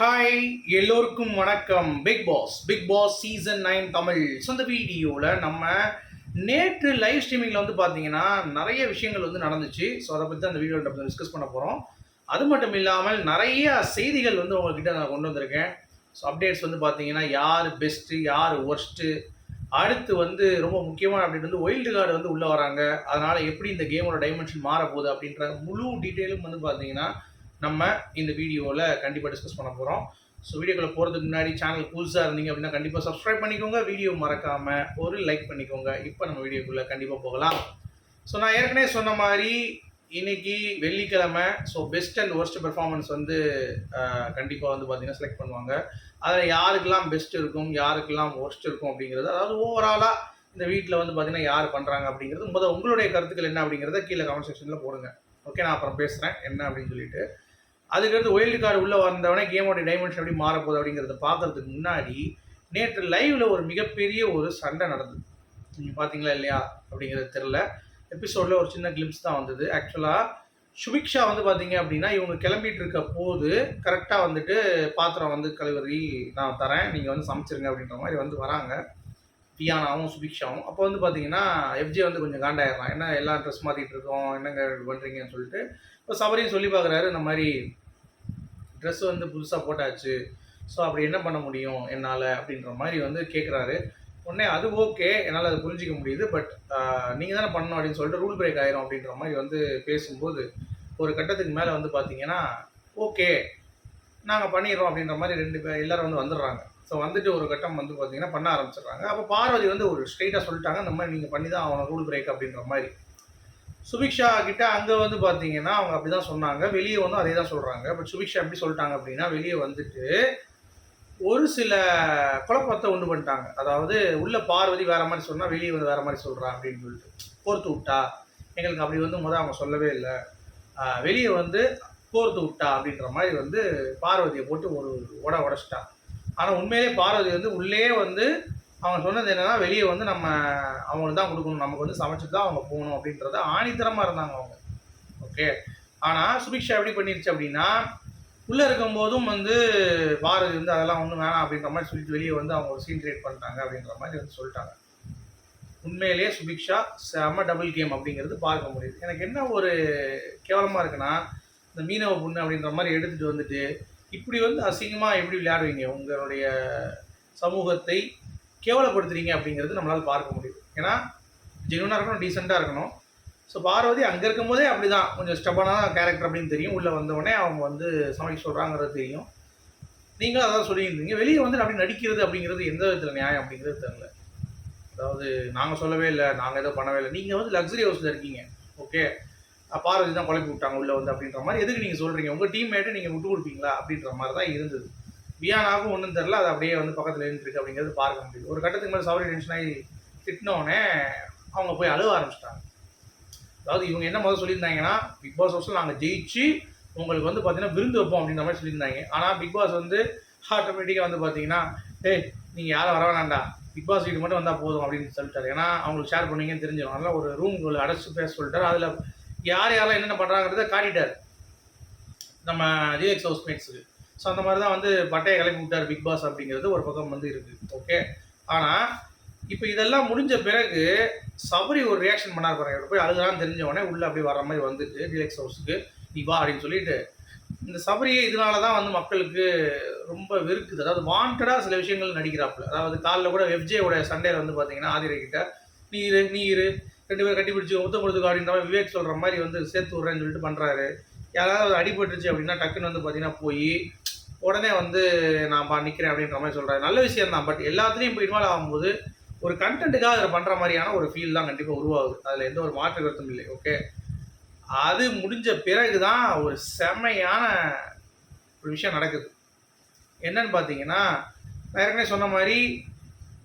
Hi எல்லோருக்கும் வணக்கம். Bigg Boss Bigg Boss season nine Tamil. So இந்த வீடியோவில் நம்ம நேற்று லைவ் ஸ்ட்ரீமிங்கில் வந்து பார்த்தீங்கன்னா நிறைய விஷயங்கள் வந்து நடந்துச்சு. ஸோ அதை பற்றி அந்த வீடியோவில் டிஸ்கஸ் பண்ண போகிறோம் அது மட்டும் இல்லாமல் நிறைய செய்திகள் வந்து உங்ககிட்ட நான் கொண்டு வந்திருக்கேன். ஸோ அப்டேட்ஸ் வந்து பார்த்தீங்கன்னா யார் பெஸ்ட்டு யார் ஒர்ஸ்ட்டு அடுத்து வந்து ரொம்ப முக்கியமான அப்டேட் வந்து ஒயில்டு கார்டு வந்து உள்ளே வராங்க. அதனால் எப்படி இந்த கேமோட டைமென்ஷன் மாற போகுது அப்படின்ற முழு டீட்டெயிலும் வந்து பார்த்தீங்கன்னா நம்ம இந்த வீடியோவில் கண்டிப்பாக டிஸ்கஸ் பண்ண போகிறோம் ஸோ வீடியோக்குள்ளே போகிறதுக்கு முன்னாடி சேனல் புதுசாக இருந்தீங்க அப்படின்னா கண்டிப்பாக சப்ஸ்கிரைப் பண்ணிக்கோங்க. வீடியோ மறக்காமல் ஒரு லைக் பண்ணிக்கோங்க. இப்போ நம்ம வீடியோக்குள்ளே கண்டிப்பாக போகலாம். ஸோ நான் ஏற்கனவே சொன்ன மாதிரி இன்னைக்கு வெள்ளிக்கிழமை. So best and worst performance வந்து கண்டிப்பாக வந்து பார்த்தீங்கன்னா செலக்ட் பண்ணுவாங்க. அதில் யாருக்கெல்லாம் பெஸ்ட் இருக்கும் யாருக்கெல்லாம் ஒர்ஸ்ட் இருக்கும் அப்படிங்கிறது அதாவது ஓவராலாக இந்த வீட்டில் வந்து பார்த்தீங்கன்னா யார் பண்ணுறாங்க அப்படிங்கிறது முதல் உங்களுடைய கருத்துக்கள் என்ன அப்படிங்கிறத கீழே கமெண்ட் செக்ஷனில் போடுங்க. ஓகே நான் அப்புறம் பேசுகிறேன் என்ன அப்படின்னு சொல்லிட்டு. அதுக்கடுத்து ஒயில்டு கார்டு உள்ளே வந்தவொடனே கேமோட டைமென்ஷன் எப்படி மாறப்போகுது அப்படிங்கிறத பார்க்கறதுக்கு முன்னாடி நேற்று லைவில் ஒரு மிகப்பெரிய ஒரு சண்டை நடந்தது. நீங்கள் பார்த்தீங்களா இல்லையா அப்படிங்கிறது தெரில எபிசோடில் ஒரு சின்ன கிளிம்ஸ் தான் வந்தது. ஆக்சுவலாக சுபிக்ஷா வந்து பார்த்தீங்க அப்படின்னா இவங்க கிளம்பிட்டு இருக்க போது கரெக்டாக வந்துட்டு பாத்திரம் வந்து கழுவறி நான் தரேன். நீங்கள் வந்து சமைச்சிருங்க அப்படின்ற மாதிரி வந்து வராங்க. பியானாவும் சுபிக்ஷாவும். அப்போ வந்து பார்த்தீங்கன்னா எஃப்ஜே வந்து கொஞ்சம் காண்டாயிடலாம் என்ன எல்லாம் ட்ரெஸ் மாற்றிட்டு இருக்கோம் என்னங்க பண்ணுறீங்கன்னு சொல்லிட்டு. இப்போ சபரியும் சொல்லி பார்க்குறாரு இந்த மாதிரி ட்ரெஸ் வந்து புதுசாக போட்டாச்சு. ஸோ அப்படி என்ன பண்ண முடியும் என்னால் அப்படின்ற மாதிரி வந்து கேட்குறாரு உடனே அது ஓகே என்னால் அதை புரிஞ்சிக்க முடியுது. பட் நீங்கள் தானே பண்ணணும் அப்படின்னு சொல்லிட்டு ரூல் பிரேக் ஆயிரும் அப்படின்ற மாதிரி வந்து பேசும்போது ஒரு கட்டத்துக்கு மேலே வந்து பார்த்தீங்கன்னா ஓகே நாங்கள் பண்ணிடுறோம் அப்படின்ற மாதிரி ரெண்டு பேர் எல்லோரும் வந்து வந்துடுறாங்க. ஸோ வந்துட்டு ஒரு கட்டம் வந்து பார்த்தீங்கன்னா பண்ண ஆரம்பிச்சிடுறாங்க. அப்போ பார்வதி வந்து ஒரு ஸ்ட்ரெயிட்டாக சொல்லிட்டாங்க இந்த மாதிரி நீங்கள் பண்ணி தான் அவனை ரூல் பிரேக் அப்படின்ற மாதிரி. சுபிக்ஷா கிட்ட அங்கே வந்து பார்த்தீங்கன்னா அவங்க அப்படி தான் சொன்னாங்க. வெளியே வந்து அதே தான் சொல்கிறாங்க பட் சுபிக்ஷா எப்படி சொல்லிட்டாங்க அப்படின்னா வெளியே வந்துட்டு ஒரு சில குழப்பத்தை உண்டு பண்ணிட்டாங்க. அதாவது உள்ள பார்வதி வேற மாதிரி சொன்னால் வெளியே வந்து வேற மாதிரி சொல்கிறா அப்படின்னு சொல்லிட்டு. கோர்த்து விட்டா எங்களுக்கு அப்படி வந்து முதல் அவங்க சொல்லவே இல்லை. வெளியே வந்து கோர்த்து விட்டா அப்படின்ற மாதிரி வந்து பார்வதியை போட்டு ஒரு உட உடச்சிட்டா. ஆனால் உண்மையிலே பார்வதி வந்து உள்ளே வந்து அவங்க சொன்னது என்னென்னா வெளியே வந்து நம்ம அவங்களுக்கு தான் கொடுக்கணும். நமக்கு வந்து சமைச்சு தான் அவங்க போகணும் அப்படின்றத ஆணித்தரமாக இருந்தாங்க அவங்க. ஓகே ஆனால் சுபிக்ஷா எப்படி பண்ணிருச்சு அப்படின்னா உள்ளே இருக்கும்போதும் வந்து பாரதி வந்து அதெல்லாம் ஒன்றும் வேணாம் அப்படின்ற மாதிரி சொல்லிட்டு வெளியே வந்து அவங்க ஒரு சீன் கிரியேட் பண்ணிட்டாங்க அப்படின்ற மாதிரி வந்து சொல்லிட்டாங்க. உண்மையிலேயே சுபிக்ஷா செம டபுள் கேம் அப்படிங்கிறது பார்க்க முடியுது. எனக்கு என்ன ஒரு கேவலமாக இருக்குன்னா இந்த மீனவ பொண்ணு அப்படின்ற மாதிரி எடுத்துகிட்டு வந்துட்டு இப்படி வந்து அசிங்கமாக எப்படி விளையாடுவீங்க? உங்களுடைய சமூகத்தை கேவலப்படுத்துறீங்க அப்படிங்கிறது நம்மளால் பார்க்க முடியும் ஏன்னா ஜெனுவனாக இருக்கணும் டீசெண்டாக இருக்கணும். ஸோ பார்வதி அங்கே இருக்கும்போதே அப்படி தான் கொஞ்சம் ஸ்டெப்பான கேரக்டர் அப்படின்னு தெரியும். உள்ளே வந்தவொடனே அவங்க வந்து சமைக்க சொல்கிறாங்கிறது தெரியும். நீங்களும் அதான் சொல்லியிருந்தீங்க. வெளியே வந்து அப்படி நடிக்கிறது அப்படிங்கிறது எந்த விதத்தில் நியாயம் அப்படிங்கிறது தெரில அதாவது நாங்கள் சொல்லவே இல்லை நாங்கள் எதுவும் பண்ணவே இல்லை. நீங்கள் வந்து லக்ஸரி ஹவுஸில் இருக்கீங்க. ஓகே பார்வதி தான் குழப்பி விட்டாங்க உள்ளே வந்து அப்படின்ற மாதிரி. எதுக்கு நீங்கள் சொல்கிறீங்க உங்கள் டீம்மேட்டை நீங்கள் விட்டு கொடுப்பீங்களா? அப்படின்ற மாதிரி தான் இருந்தது. வியானாவுக்கும் ஒன்றும் தெரில அது அப்படியே வந்து பக்கத்தில் இருந்துருக்கு அப்படிங்கிறது பார்க்க முடியுது. ஒரு கட்டத்துக்கு மேலே சவரி டென்ஷன் ஆகி திட்டினோடனே அவங்க போய் அழுவ ஆரம்பிச்சிட்டாங்க. அதாவது இவங்க என்ன முதல் சொல்லியிருந்தாங்கன்னா பிக் பாஸ் ஹவுஸில் நாங்கள் ஜெயிச்சு உங்களுக்கு வந்து பார்த்தீங்கன்னா விருந்து வைப்போம் அப்படின்ற மாதிரி சொல்லியிருந்தாங்க. ஆனால் பிக் பாஸ் வந்து ஆட்டோமேட்டிக்காக வந்து பார்த்தீங்கன்னா ஏய் நீங்கள் யாரும் வர வேணாண்டா பிக் பாஸ் வீட்டு மட்டும் வந்தால் போதும் அப்படின்னு சொல்லிட்டாரு. ஏன்னா அவங்களுக்கு ஷேர் பண்ணுவீங்கன்னு தெரிஞ்சிடும். அதனால் ஒரு ரூம் அடைச்சி பேச சொல்லிட்டாரு. அதில் யார் யாரெல்லாம் என்னென்ன பண்ணுறாங்கிறத காட்டிட்டார். நம்ம ஜிஎக்ஸ் ஹவுஸ் மேட்ஸுக்கு ஸோ அந்த மாதிரி தான் வந்து பட்டையை கிளம்பி விட்டார் பிக் பாஸ் அப்படிங்கிறது ஒரு பக்கம் வந்து இருக்குது ஓகே ஆனால் இப்போ இதெல்லாம் முடிஞ்ச பிறகு சபரி ஒரு ரியாக்ஷன் பண்ணார் பாருங்க. போய் அழுகிறான்னு தெரிஞ்ச உடனே உள்ளே அப்படி வர மாதிரி வந்துட்டு டிலெக்ஸ் ஹவுஸுக்கு நீ வா அப்படின்னு சொல்லிட்டு இந்த சபரியை இதனால தான் வந்து மக்களுக்கு ரொம்ப வெறுக்குது. அதாவது வாண்டடாக சில விஷயங்கள் நடிக்கிறாப்புல. அதாவது காலில் கூட வெப்ஜேயோட சண்டையில் வந்து பார்த்தீங்கன்னா ஆதிரை கிட்ட நீ இரு நீ இரு ரெண்டு பேரும் கட்டி பிடிச்சி ஒத்த கொடுத்துக்கோ அப்படின்ற மாதிரி விவேக் சொல்கிற மாதிரி வந்து சேர்த்து விட்றேன்னு சொல்லிட்டு பண்ணுறாரு யாராவது அடிபட்டுருச்சு அப்படின்னா டக்குன்னு வந்து பார்த்தீங்கன்னா போய் உடனே வந்து நான் பா நிற்கிறேன் அப்படின்ற மாதிரி சொல்கிறாரு நல்ல விஷயம் தான் பட் எல்லாத்துலேயும் இப்போ இன்வால்வ் ஆகும்போது ஒரு கண்டென்ட்டுக்காக அதில் பண்ணுற மாதிரியான ஒரு ஃபீல் தான் கண்டிப்பாக உருவாகுது. அதில் எந்த ஒரு மாற்று கருத்தும் இல்லை ஓகே அது முடிஞ்ச பிறகு தான் ஒரு செம்மையான ஒரு விஷயம் நடக்குது. என்னன்னு பார்த்தீங்கன்னா நான் ஏற்கனவே சொன்ன மாதிரி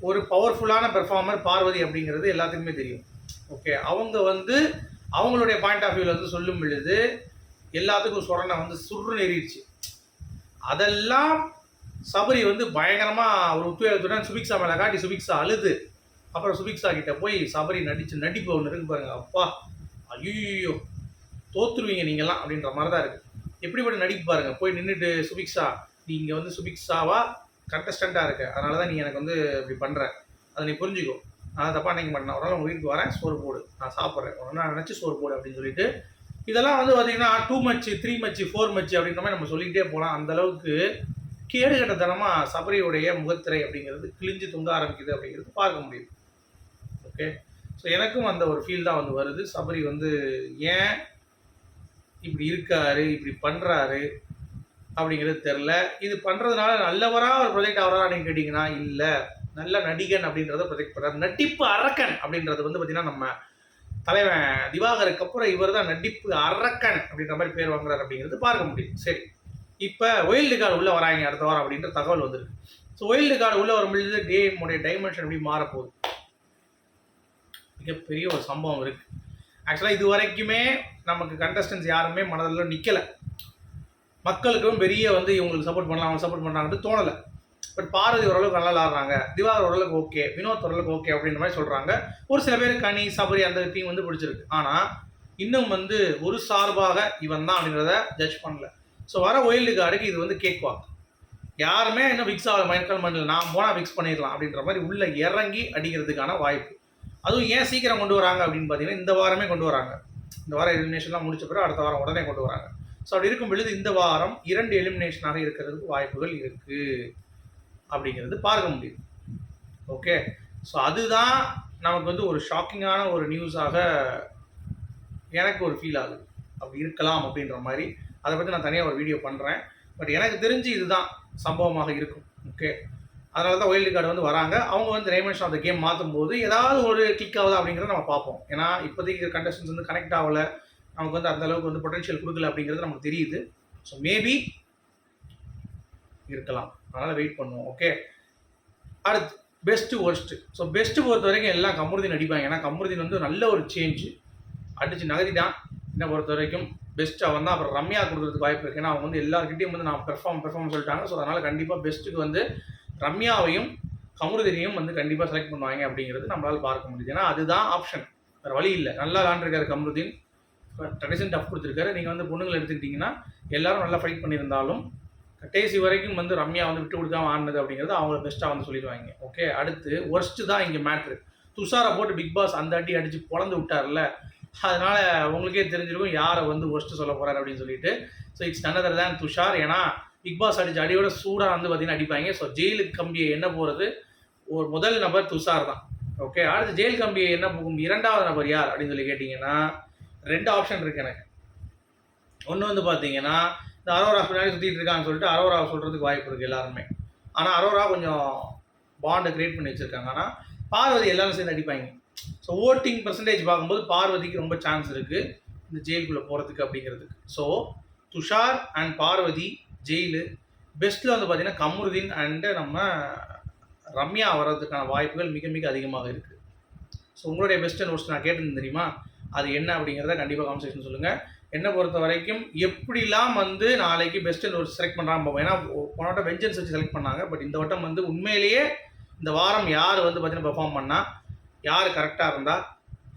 ஒரு பவர்ஃபுல்லான பெர்ஃபார்மர் பார்வதி அப்படிங்கிறது எல்லாத்துக்குமே தெரியும். ஓகே அவங்க வந்து அவங்களுடைய பாயிண்ட் ஆஃப் வியூவில் வந்து சொல்லும் பொழுது எல்லாத்துக்கும் சொரணை வந்து சுருன்னு ஏறிடுச்சு. அதெல்லாம் சபரி வந்து பயங்கரமாக ஒரு உத்வேகத்துடன் சுபிக்ஸா மேலே காட்டி சுபிக்ஸா அழுது. அப்புறம் சுபிக்ஷா கிட்ட போய் சபரி நடிச்சு நடிப்பு ஒன்று இருக்கு பாருங்க. அப்பா ஐயோ தோத்துருவீங்க நீங்கள்லாம் அப்படின்ற மாதிரி தான் இருக்குது எப்படிப்பட்ட நடிப்பு பாருங்க. போய் நின்றுட்டு சுபிக்ஷா நீ இங்கே வந்து சுபிக்ஸாவா கண்டஸ்டண்ட்டாக இருக்க. அதனால தான் நீ எனக்கு வந்து இப்படி பண்ணுற அதை நீ புரிஞ்சுக்கோ. நான் தப்பாக நினைக்க மாட்டேன் ஒரு நாள் உங்கள் வீட்டுக்கு வரேன் சோறு போடு. நான் சாப்பிட்றேன். ஒரு நினச்சி சோறு போடு அப்படின்னு சொல்லிட்டு இதெல்லாம் வந்து பார்த்தீங்கன்னா two match three match four match அப்படின்ற மாதிரி நம்ம சொல்லிக்கிட்டே போகலாம். அந்தளவுக்கு கேடு கட்டத்தனமாக சபரியுடைய முகத்திரை அப்படிங்கிறது கிழிஞ்சு தொங்க ஆரம்பிக்குது அப்படிங்கிறது பார்க்க முடியுது. ஓகே ஸோ எனக்கும் அந்த ஒரு ஃபீல் தான் வந்து வருது. சபரி வந்து ஏன் இப்படி இருக்காரு இப்படி பண்ணுறாரு அப்படிங்கிறது தெரில இது பண்ணுறதுனால நல்லவராக ஒரு ப்ரொஜெக்ட் ஆகிறதா நீங்கள் கேட்டிங்கன்னா இல்லை. நல்ல நடிகன் அப்படின்றத ப்ரொஜெக்ட் பண்ணுறாரு நடிப்பு அரக்கன் அப்படின்றது வந்து பார்த்திங்கன்னா நம்ம தலைவன் திவாகருக்கு அப்புறம் இவர் தான் நடிப்பு அரக்கன் அப்படின்ற மாதிரி பேர் வாங்குறாரு அப்படிங்கிறது பார்க்க முடியும். சரி. இப்போ ஒயில்டு கார்டு உள்ளே வராங்க அடுத்த வாரம் அப்படின்ற தகவல் வந்திருக்கு. ஸோ ஒயில்டு கார்டு உள்ளே வரும்பொழுது கேமுடைய டைமென்ஷன் எப்படி மாறப்போகுது? மிகப்பெரிய ஒரு சம்பவம் இருக்குது ஆக்சுவலாக இது வரைக்குமே நமக்கு கண்டஸ்டன்ஸ் யாருமே மனதில் நிற்கலை மக்களுக்கும் பெரிய வந்து இவங்களுக்கு சப்போர்ட் பண்ணலாம் அவங்க சப்போர்ட் பண்ணுறாங்கன்னு தோணலை. பட் பாரதி ஓரளவுக்கு நல்லா விளாட்றாங்க திவாகர் ஓரளவுக்கு ஓகே வினோத் ஓரளவுக்கு ஓகே அப்படின்ற மாதிரி சொல்கிறாங்க ஒரு சில பேர் கனி சபரி அந்த டீம் வந்து பிடிச்சிருக்கு. ஆனால் இன்னும் வந்து ஒரு சார்பாக இவன் தான் அப்படின்றத ஜட்ஜ் பண்ணல. ஸோ வர ஒயில்டு கார்டுக்கு இது வந்து கேக் வாக் யாருமே இன்னும் ஃபிக்ஸ் ஆகல கால் மண்ணில் நான் போனால் ஃபிக்ஸ் பண்ணிடலாம் அப்படின்ற மாதிரி உள்ளே இறங்கி அடிக்கிறதுக்கான வாய்ப்பு. அதுவும் ஏன் சீக்கிரம் கொண்டு வராங்க அப்படின்னு பார்த்தீங்கன்னா இந்த வாரமே கொண்டு வராங்க. இந்த வாரம் எலிமினேஷன்லாம் முடிச்ச பிறகு அடுத்த வாரம் உடனே கொண்டு வராங்க. ஸோ அப்படி இருக்கும் பொழுது இந்த வாரம் இரண்டு எலிமினேஷனாக இருக்கிறதுக்கு வாய்ப்புகள் இருக்குது அப்படிங்கிறது பார்க்க முடியுது. ஓகே ஸோ அதுதான் நமக்கு வந்து ஒரு ஷாக்கிங்கான ஒரு நியூஸாக எனக்கு ஒரு ஃபீல் ஆகுது. அப்படி இருக்கலாம் அப்படின்ற மாதிரி. அதை பற்றி நான் தனியாக ஒரு வீடியோ பண்ணுறேன் பட் எனக்கு தெரிஞ்சு இதுதான் சம்பவமாக இருக்கும். ஓகே அதனால தான் ஒயில்டு கார்டு வந்து வராங்க. அவங்க வந்து டைமென்ஷன் ஆஃப் த கேம் மாற்றும் போது ஏதாவது ஒரு கிளிக் ஆகுது அப்படிங்கிறத நம்ம பார்ப்போம். ஏன்னா இப்போதைக்கு கண்டஸ்டன்ஸ் வந்து கனெக்ட் ஆகலை. நமக்கு வந்து அந்தளவுக்கு வந்து பொட்டன்ஷியல் கொடுக்கல அப்படிங்கிறது நமக்கு தெரியுது. ஸோ மேபி இருக்கலாம். அதனால் வெயிட் பண்ணுவோம் ஓகே அடுத்து பெஸ்ட்டு ஒர்ஸ்ட்டு ஸோ பெஸ்ட்டு பொறுத்த வரைக்கும் எல்லாம் கமருதீன் அடிப்பாங்க. ஏன்னா கமருதீன் வந்து நல்ல ஒரு சேஞ்சு அடித்து நகர்த்திட்டான். என்னை பொறுத்த வரைக்கும் பெஸ்ட்டு அவன் தான் அப்புறம் ரம்யா கொடுக்குறதுக்கு வாய்ப்பு இருக்குது ஏன்னா அவங்க வந்து எல்லாருக்கிட்டையும் வந்து நான் பெர்ஃபார்ம் பெர்ஃபார்ம் சொல்லிட்டாங்க. ஸோ அதனால் கண்டிப்பாக பெஸ்ட்டுக்கு வந்து ரம்யாவையும் கமருதீனையும் வந்து கண்டிப்பாக செலக்ட் பண்ணுவாங்க அப்படிங்கிறது நம்மளால் பார்க்க முடியுது. ஏன்னா அதுதான் ஆப்ஷன் வேறு வழி இல்லை. நல்லா விளாண்டுருக்காரு கமருதீன். ட்ரெடிஷன் டஃப் கொடுத்துருக்காரு. நீங்கள் வந்து பொண்ணுங்களை எடுத்துக்கிட்டிங்கன்னா எல்லாரும் நல்லா ஃபைட் பண்ணியிருந்தாலும் கடைசி வரைக்கும் வந்து ரம்யா வந்து விட்டு கொடுக்காம ஆடினது அப்படிங்கிறது அவங்கள பெஸ்ட்டாக வந்து சொல்லிடுவாங்க. ஓகே அடுத்து ஒர்ஸ்ட்டு தான் இங்கே மேட்ரு துஷாரை போட்டு பிக் பாஸ் அந்த அடி அடித்து பொழந்து விட்டார்ல அதனால் உங்களுக்கே தெரிஞ்சிருக்கும் யாரை வந்து ஒர்ஸ்ட்டு சொல்ல போகிறாரு அப்படின்னு சொல்லிட்டு. ஸோ இட்ஸ் நன்னதர் தான் துஷார். ஏன்னா பிக் பாஸ் அடிச்சு அடியோட சூடாக வந்து பார்த்தீங்கன்னா அடிப்பாங்க. ஸோ ஜெயிலுக்கு கம்பியை என்ன போகிறது ஒரு முதல் நபர் துஷார் தான். ஓகே அடுத்து ஜெயில் கம்பியை என்ன போகும்? இரண்டாவது நபர் யார் அப்படின்னு சொல்லி கேட்டிங்கன்னா ரெண்டு ஆப்ஷன் இருக்குது எனக்கு. ஒன்று வந்து பார்த்தீங்கன்னா இந்த அரோரா பின்னாடி சுற்றிட்டு இருக்கான்னு சொல்லிட்டு அரோரா சொல்கிறதுக்கு வாய்ப்பு இருக்குது எல்லாருமே. ஆனால் அரோரா கொஞ்சம் பாண்டை கிரியேட் பண்ணி வச்சுருக்காங்க. ஆனால் பார்வதி எல்லாரும் சேர்ந்து அடிப்பாங்க. ஸோ ஓட்டிங் பர்சன்டேஜ் பார்க்கும்போது பார்வதிக்கு ரொம்ப சான்ஸ் இருக்குது இந்த ஜெயிலுக்குள்ளே போகிறதுக்கு அப்படிங்கிறதுக்கு. So Tushar and Parvathi jail. பெஸ்ட்டில் வந்து பார்த்தீங்கன்னா கமருதீன் அண்டு நம்ம ரம்யா வர்றதுக்கான வாய்ப்புகள் மிக மிக அதிகமாக இருக்குது ஸோ உங்களுடைய பெஸ்ட் அண்ட் ஒர்ஸ்ட் நான் கேட்டிருந்தேன் தெரியுமா? அது என்ன அப்படிங்கிறத கண்டிப்பாக கான்வர்சேஷன் சொல்லுங்கள் என்னை பொறுத்த வரைக்கும் எப்படிலாம் வந்து நாளைக்கு பெஸ்ட் ஒரு செலக்ட் பண்ணுறாங்க பார்ப்போம் ஏன்னா போன வட்டம் வெஞ்சன்ஸ் வச்சு செலக்ட் பண்ணாங்க. பட் இந்த வட்டம் வந்து உண்மையிலேயே இந்த வாரம் யார் வந்து பார்த்தீங்கன்னா பெர்ஃபார்ம் பண்ணால் யார் கரெக்டாக இருந்தால்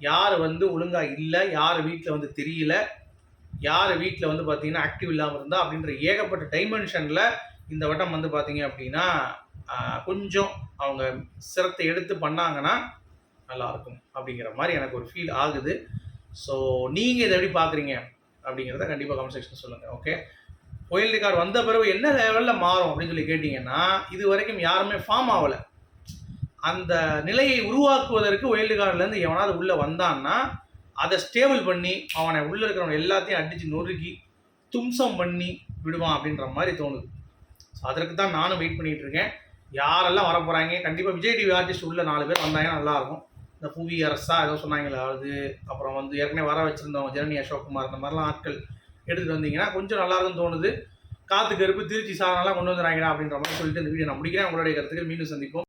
யார் வந்து ஒழுங்காக இல்லை? யார் வீட்டில் வந்து தெரியல? யார் வீட்டில் வந்து பார்த்தீங்கன்னா ஆக்டிவ் இல்லாமல் இருந்தால் அப்படின்ற ஏகப்பட்ட டைமென்ஷனில் இந்த வட்டம் வந்து பார்த்தீங்க அப்படின்னா கொஞ்சம் அவங்க சிரத்தை எடுத்து பண்ணாங்கன்னா நல்லாயிருக்கும் அப்படிங்கிற மாதிரி எனக்கு ஒரு ஃபீல் ஆகுது. ஸோ நீங்கள் இதை எப்படி பார்க்குறீங்க அப்படிங்கிறத கண்டிப்பாக கமெண்ட் செக்ஷன் சொல்லுங்கள் ஓகே ஒயில்டு கார்டு வந்த பிறகு என்ன லெவலில் மாறும் அப்படின்னு சொல்லி கேட்டிங்கன்னா இது வரைக்கும் யாருமே ஃபார்ம் ஆகலை. அந்த நிலையை உருவாக்குவதற்கு ஒயில்டு கார்டுலேருந்து எவனாவது உள்ளே வந்தான்னா அதை ஸ்டேபிள் பண்ணி அவனை உள்ளே இருக்கிறவன் எல்லாத்தையும் அடித்து நொறுக்கி தும்சம் பண்ணி விடுவான் அப்படின்ற மாதிரி தோணுது. ஸோ அதற்கு தான் நானும் வெயிட் பண்ணிகிட்டு இருக்கேன். யாரெல்லாம் வர போகிறாங்க கண்டிப்பாக விஜய் டிவி ஆர்டிஸ்ட் உள்ள நாலு பேர் வந்தாங்கன்னா நல்லாயிருக்கும் இந்த புவி அரசா ஏதோ சொன்னாங்களே அது அப்புறம் வந்து ஏற்கனவே வர வச்சுருந்தவங்க ஜனனி அசோக்குமார் இந்த மாதிரிலாம் ஆட்கள் எடுத்துகிட்டு வந்தீங்கன்னா கொஞ்சம் நல்லாயிருக்குன்னு தோணுது. காத்து கருப்பு திருச்சி சாதனம்லாம் கொண்டு வந்துடுறாங்கடா அப்படின்ற மாதிரி சொல்லிட்டு இந்த வீடியோ நான் முடிக்கிறேன். உங்களுடைய கருத்துக்கள் மீண்டும் சந்திப்போம்.